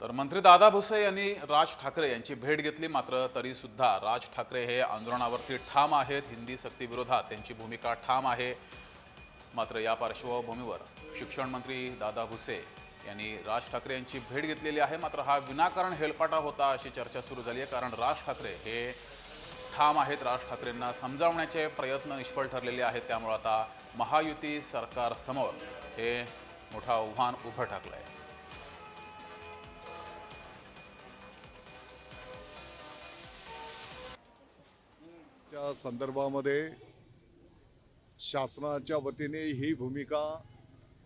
तर मंत्री दादा भुसे यांनी राज ठाकरे यांची भेट घेतली मात्र तरी सुद्धा राज ठाकरे हे आंदोलनावरती ठाम आहेत. हिंदी सक्तीविरोधात त्यांची भूमिका ठाम आहे. मात्र या पार्श्वभूमीवर शिक्षण मंत्री दादा भुसे यांनी राज ठाकरे यांची भेट घेतलेली आहे. मात्र हा विनाकारण हेलपाटा होता अशी चर्चा सुरू झाली आहे कारण राज ठाकरे हे ठाम आहेत. राज ठाकरेंना समजावण्याचे प्रयत्न निष्फळ ठरलेले आहेत. त्यामुळे आता महायुती सरकारसमोर हे मोठं आव्हान उभं ठाकलं आहे च्या संदर्भामध्ये शासनाच्या वतीने ही भूमिका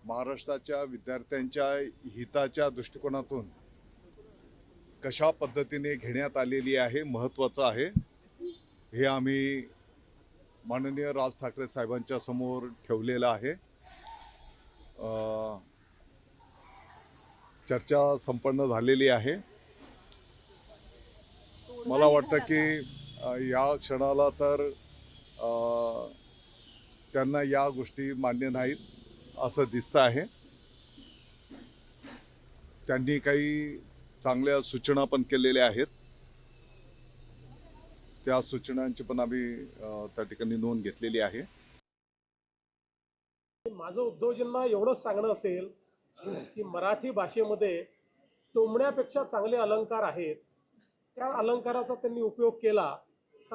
महाराष्ट्राच्या विद्यार्थ्यांच्या हिताच्या दृष्टिकोनातून कशा पद्धतीने घेण्यात आलेली आहे महत्त्वाचं आहे हे आम्ही माननीय राज ठाकरे साहेबांच्या समोर ठेवलेलं आहे. चर्चा संपन्न झालेली आहे. मला वाटतं की या क्षणाला तर त्यांना या गोष्टी मान्य नाहीत असं दिसतं आहे. त्यांनी काही चांगल्या सूचना पण केलेल्या आहेत. त्या सूचनांची पण आम्ही त्या ठिकाणी नोंद घेतलेली आहे. माझं उद्योजकांना एवढंच सांगणं असेल की मराठी भाषेमध्ये टोमण्यापेक्षा चांगले अलंकार आहेत. त्या अलंकाराचा त्यांनी उपयोग केला.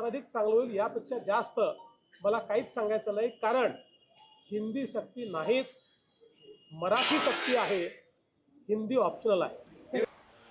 अधिक चांगलं होईल यापेक्षा जास्त मला काहीच सांगायचं नाही. कारण हिंदी सक्ती नाहीच. मराठी सक्ती आहे. हिंदी ऑप्शनल आहे.